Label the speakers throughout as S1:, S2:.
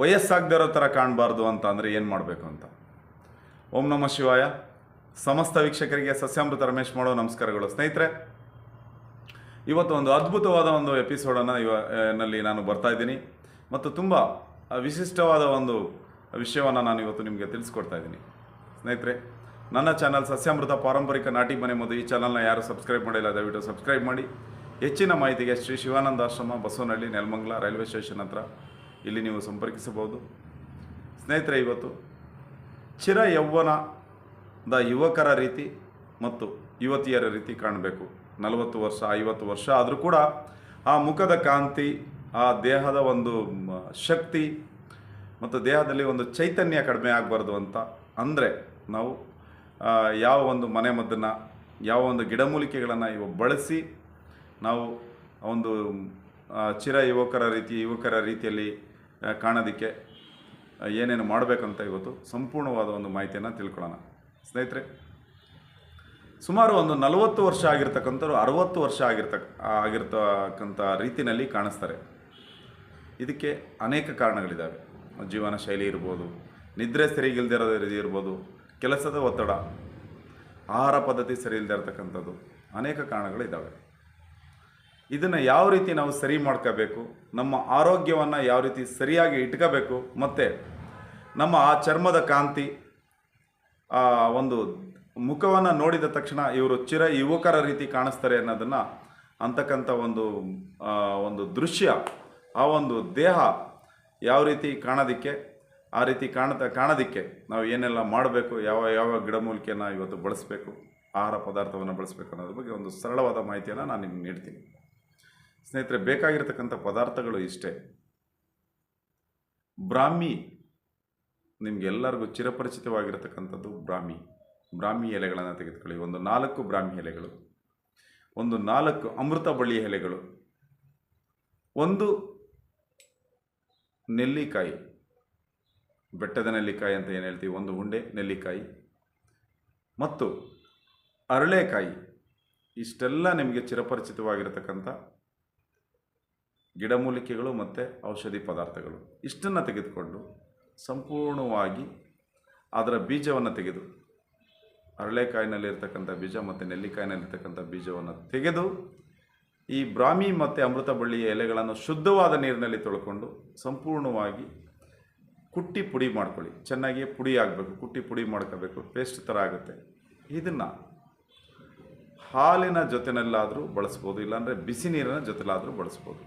S1: ವಯಸ್ಸಾಗದೇ ಇರೋ ಥರ ಕಾಣಬಾರ್ದು ಅಂತ ಅಂದರೆ ಏನು ಮಾಡಬೇಕು ಅಂತ? ಓಂ ನಮ ಶಿವಾಯ. ಸಮಸ್ತ ವೀಕ್ಷಕರಿಗೆ ಸಸ್ಯಾಮೃತ ರಮೇಶ್ ಮಾಡೋ ನಮಸ್ಕಾರಗಳು. ಸ್ನೇಹಿತರೆ, ಇವತ್ತು ಒಂದು ಅದ್ಭುತವಾದ ಒಂದು ಎಪಿಸೋಡನ್ನು ಇವ ನಲ್ಲಿ ನಾನು ಬರ್ತಾ ಇದ್ದೀನಿ. ಮತ್ತು ತುಂಬ ವಿಶಿಷ್ಟವಾದ ಒಂದು ವಿಷಯವನ್ನು ನಾನು ಇವತ್ತು ನಿಮಗೆ ತಿಳಿಸ್ಕೊಡ್ತಾ ಇದ್ದೀನಿ. ಸ್ನೇಹಿತರೆ, ನನ್ನ ಚಾನಲ್ ಸಸ್ಯಾಮೃತ ಪಾರಂಪರಿಕ ನಾಟಿ ಮನೆ ಮದ್ದು ಈ ಚಾನಲ್ನ ಯಾರು ಸಬ್ಸ್ಕ್ರೈಬ್ ಮಾಡಿಲ್ಲ, ದಯವಿಟ್ಟು ಸಬ್ಸ್ಕ್ರೈಬ್ ಮಾಡಿ. ಹೆಚ್ಚಿನ ಮಾಹಿತಿಗೆ ಶ್ರೀ ಶಿವಾನಂದ ಆಶ್ರಮ, ಬಸವನಹಳ್ಳಿ, ನೆಲಮಂಗಲ ರೈಲ್ವೆ ಸ್ಟೇಷನ್ ಹತ್ರ ಇಲ್ಲಿ ನೀವು ಸಂಪರ್ಕಿಸಬಹುದು. ಸ್ನೇಹಿತರೆ, ಇವತ್ತು ಚಿರ ಯೌವನದ ಯುವಕರ ರೀತಿ ಮತ್ತು ಯುವತಿಯರ ರೀತಿ ಕಾಣಬೇಕು. ನಲವತ್ತು ವರ್ಷ, ಐವತ್ತು ವರ್ಷ ಆದರೂ ಕೂಡ ಆ ಮುಖದ ಕಾಂತಿ, ಆ ದೇಹದ ಒಂದು ಶಕ್ತಿ ಮತ್ತು ದೇಹದಲ್ಲಿ ಒಂದು ಚೈತನ್ಯ ಕಡಿಮೆ ಆಗಬಾರ್ದು ಅಂತ ಅಂದರೆ ನಾವು ಯಾವ ಒಂದು ಮನೆ ಮದ್ದನ್ನು, ಯಾವ ಒಂದು ಗಿಡಮೂಲಿಕೆಗಳನ್ನು ಇವು ಬಳಸಿ ನಾವು ಒಂದು ಚಿರ ಯುವಕರ ರೀತಿ, ಯುವಕರ ರೀತಿಯಲ್ಲಿ ಕಾಣೋದಕ್ಕೆ ಏನೇನು ಮಾಡಬೇಕಂತ ಇವತ್ತು ಸಂಪೂರ್ಣವಾದ ಒಂದು ಮಾಹಿತಿಯನ್ನು ತಿಳ್ಕೊಳ್ಳೋಣ. ಸ್ನೇಹಿತರೆ, ಸುಮಾರು ಒಂದು ನಲವತ್ತು ವರ್ಷ ಆಗಿರ್ತಕ್ಕಂಥವ್ರು ಅರವತ್ತು ವರ್ಷ ಆಗಿರ್ತಕ್ಕ ಆಗಿರ್ತಕ್ಕಂಥ ರೀತಿಯಲ್ಲಿ ಕಾಣಿಸ್ತಾರೆ. ಇದಕ್ಕೆ ಅನೇಕ ಕಾರಣಗಳಿದ್ದಾವೆ. ಜೀವನ ಶೈಲಿ ಇರ್ಬೋದು, ನಿದ್ರೆ ಸರಿಗಿಲ್ದಿರೋದು ಇರ್ಬೋದು, ಕೆಲಸದ ಒತ್ತಡ, ಆಹಾರ ಪದ್ಧತಿ ಸರಿ ಇಲ್ಲದೆ ಇರತಕ್ಕಂಥದ್ದು, ಅನೇಕ ಕಾರಣಗಳಿದ್ದಾವೆ. ಇದನ್ನು ಯಾವ ರೀತಿ ನಾವು ಸರಿ ಮಾಡ್ಕೋಬೇಕು, ನಮ್ಮ ಆರೋಗ್ಯವನ್ನು ಯಾವ ರೀತಿ ಸರಿಯಾಗಿ ಇಟ್ಕೋಬೇಕು, ಮತ್ತು ನಮ್ಮ ಆ ಚರ್ಮದ ಕಾಂತಿ, ಆ ಒಂದು ಮುಖವನ್ನು ನೋಡಿದ ತಕ್ಷಣ ಇವರು ಚಿರ ಯುವಕರ ರೀತಿ ಕಾಣಿಸ್ತಾರೆ ಅನ್ನೋದನ್ನು ಅಂತಕ್ಕಂಥ ಒಂದು ಒಂದು ದೃಶ್ಯ, ಆ ಒಂದು ದೇಹ ಯಾವ ರೀತಿ ಕಾಣೋದಕ್ಕೆ, ಆ ರೀತಿ ಕಾಣತ ಕಾಣೋದಕ್ಕೆ ನಾವು ಏನೆಲ್ಲ ಮಾಡಬೇಕು, ಯಾವ ಯಾವ ಗಿಡಮೂಲಿಕೆಯನ್ನು ಇವತ್ತು ಬಳಸಬೇಕು, ಆಹಾರ ಪದಾರ್ಥವನ್ನು ಬಳಸಬೇಕು ಅನ್ನೋದ್ರ ಬಗ್ಗೆ ಒಂದು ಸರಳವಾದ ಮಾಹಿತಿಯನ್ನು ನಾನು ನಿಮ್ಗೆ ನೀಡ್ತೀನಿ. ಸ್ನೇಹಿತರೆ, ಬೇಕಾಗಿರ್ತಕ್ಕಂಥ ಪದಾರ್ಥಗಳು ಇಷ್ಟೇ. ಬ್ರಾಹ್ಮಿ ನಿಮಗೆಲ್ಲರಿಗೂ ಚಿರಪರಿಚಿತವಾಗಿರತಕ್ಕಂಥದ್ದು ಬ್ರಾಹ್ಮಿ. ಬ್ರಾಹ್ಮಿ ಎಲೆಗಳನ್ನು ತೆಗೆದುಕೊಳ್ಳಿ. ಒಂದು ನಾಲ್ಕು ಬ್ರಾಹ್ಮಿ ಎಲೆಗಳು, ಒಂದು ನಾಲ್ಕು ಅಮೃತ ಬಳ್ಳಿ ಎಲೆಗಳು, ಒಂದು ನೆಲ್ಲಿಕಾಯಿ, ಬೆಟ್ಟದ ನೆಲ್ಲಿಕಾಯಿ ಅಂತ ಏನು ಹೇಳ್ತೀವಿ? ಒಂದು ಉಂಡೆ, ನೆಲ್ಲಿಕಾಯಿ ಮತ್ತು ಅರಳೆಕಾಯಿ. ಇಷ್ಟೆಲ್ಲ ನಿಮಗೆ ಚಿರಪರಿಚಿತವಾಗಿರತಕ್ಕಂಥ ಗಿಡಮೂಲಿಕೆಗಳು ಮತ್ತು ಔಷಧಿ ಪದಾರ್ಥಗಳು. ಇಷ್ಟನ್ನು ತೆಗೆದುಕೊಂಡು ಸಂಪೂರ್ಣವಾಗಿ ಅದರ ಬೀಜವನ್ನು ತೆಗೆದು ಅರಳೆಕಾಯಿನಲ್ಲಿರ್ತಕ್ಕಂಥ ಬೀಜ ಮತ್ತು ನೆಲ್ಲಿಕಾಯಿನಲ್ಲಿರ್ತಕ್ಕಂಥ ಬೀಜವನ್ನು ತೆಗೆದು ಈ ಬ್ರಾಹ್ಮಿ ಮತ್ತು ಅಮೃತ ಬಳ್ಳಿಯ ಎಲೆಗಳನ್ನು ಶುದ್ಧವಾದ ನೀರಿನಲ್ಲಿ ತೊಳ್ಕೊಂಡು ಸಂಪೂರ್ಣವಾಗಿ ಕುಟ್ಟಿ ಪುಡಿ ಮಾಡ್ಕೊಳ್ಳಿ. ಚೆನ್ನಾಗಿ ಪುಡಿ ಆಗಬೇಕು, ಕುಟ್ಟಿ ಪುಡಿ ಮಾಡ್ಕೋಬೇಕು ಪೇಸ್ಟ್ ಥರ ಆಗುತ್ತೆ. ಇದನ್ನು ಹಾಲಿನ ಜೊತೆನಲ್ಲಾದರೂ ಬಳಸ್ಬೋದು, ಇಲ್ಲಾಂದರೆ ಬಿಸಿ ನೀರಿನ ಜೊತೆಲಾದರೂ ಬಳಸ್ಬೋದು.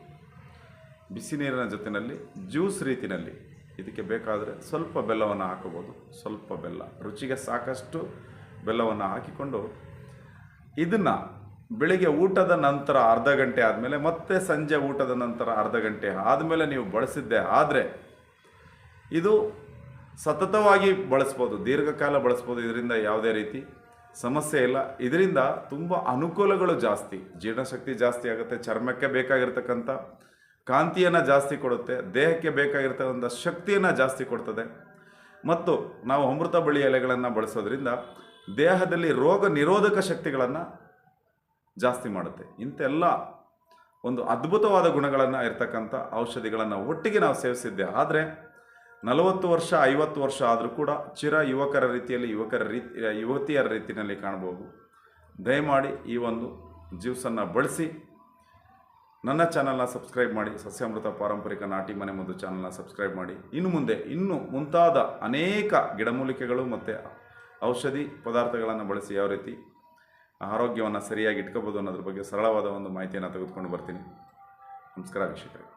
S1: ಬಿಸಿ ನೀರಿನ ಜೊತೆಯಲ್ಲಿ ಜ್ಯೂಸ್ ರೀತಿಯಲ್ಲಿ ಇದಕ್ಕೆ ಬೇಕಾದರೆ ಸ್ವಲ್ಪ ಬೆಲ್ಲವನ್ನು ಹಾಕಬಹುದು. ಸ್ವಲ್ಪ ಬೆಲ್ಲ. ರುಚಿಗೆ ಸಾಕಷ್ಟು ಬೆಲ್ಲವನ್ನು ಹಾಕಿಕೊಂಡು ಇದನ್ನು ಬೆಳಿಗ್ಗೆ ಊಟದ ನಂತರ ಅರ್ಧ ಗಂಟೆ ಆದಮೇಲೆ ಮತ್ತೆ ಸಂಜೆ ಊಟದ ನಂತರ ಅರ್ಧ ಗಂಟೆ ಆದಮೇಲೆ ನೀವು ಬಳಸಿದ್ದೆ ಆದರೆ ಇದು ಸತತವಾಗಿ ಬಳಸ್ಬೋದು. ದೀರ್ಘಕಾಲ ಬಳಸ್ಬೋದು. ಇದರಿಂದ ಯಾವುದೇ ರೀತಿ ಸಮಸ್ಯೆ ಇಲ್ಲ. ಇದರಿಂದ ತುಂಬ ಅನುಕೂಲಗಳು ಜಾಸ್ತಿ. ಜೀರ್ಣಶಕ್ತಿ ಜಾಸ್ತಿ ಆಗುತ್ತೆ. ಚರ್ಮಕ್ಕೆ ಬೇಕಾಗಿರ್ತಕ್ಕಂಥ ಕಾಂತಿಯನ್ನು ಜಾಸ್ತಿ ಕೊಡುತ್ತೆ, ದೇಹಕ್ಕೆ ಬೇಕಾಗಿರ್ತಕ್ಕಂಥ ಶಕ್ತಿಯನ್ನು ಜಾಸ್ತಿ ಕೊಡ್ತದೆ. ಮತ್ತು ನಾವು ಅಮೃತ ಬಳ್ಳಿ ಎಲೆಗಳನ್ನು ಬಳಸೋದ್ರಿಂದ ದೇಹದಲ್ಲಿ ರೋಗ ನಿರೋಧಕ ಶಕ್ತಿಗಳನ್ನು ಜಾಸ್ತಿ ಮಾಡುತ್ತೆ. ಇಂತೆಲ್ಲ ಒಂದು ಅದ್ಭುತವಾದ ಗುಣಗಳನ್ನು ಇರ್ತಕ್ಕಂಥ ಔಷಧಿಗಳನ್ನು ಒಟ್ಟಿಗೆ ನಾವು ಸೇವಿಸಿದ್ದೆ. ಆದರೆ ನಲವತ್ತು ವರ್ಷ, ಐವತ್ತು ವರ್ಷ ಆದರೂ ಕೂಡ ಚಿರ ಯುವಕರ ರೀತಿಯಲ್ಲಿ ಯುವಕರ ರೀತಿ, ಯುವತಿಯರ ರೀತಿಯಲ್ಲಿ ಕಾಣಬಹುದು ದಯಮಾಡಿ ಈ ಒಂದು ಜ್ಯೂಸನ್ನು ಬಳಸಿ. ನನ್ನ ಚಾನಲ್ನ ಸಬ್ಸ್ಕ್ರೈಬ್ ಮಾಡಿ, ಸಸ್ಯಾಮೃತ ಪಾರಂಪರಿಕ ನಾಟಿ ಮನೆ ಮದ್ದು ಚಾನಲ್ನ ಸಬ್ಸ್ಕ್ರೈಬ್ ಮಾಡಿ. ಇನ್ನು ಮುಂದೆ, ಇನ್ನು ಮುಂತಾದ ಅನೇಕ ಗಿಡಮೂಲಿಕೆಗಳು ಮತ್ತು ಔಷಧಿ ಪದಾರ್ಥಗಳನ್ನು ಬಳಸಿ ಯಾವ ರೀತಿ ಆರೋಗ್ಯವನ್ನು ಸರಿಯಾಗಿ ಇಟ್ಕೋಬೋದು ಅನ್ನೋದ್ರ ಬಗ್ಗೆ ಸರಳವಾದ ಒಂದು ಮಾಹಿತಿಯನ್ನು ತೆಗೆದುಕೊಂಡು ಬರ್ತೀನಿ. ನಮಸ್ಕಾರ ವೀಕ್ಷಕರೇ.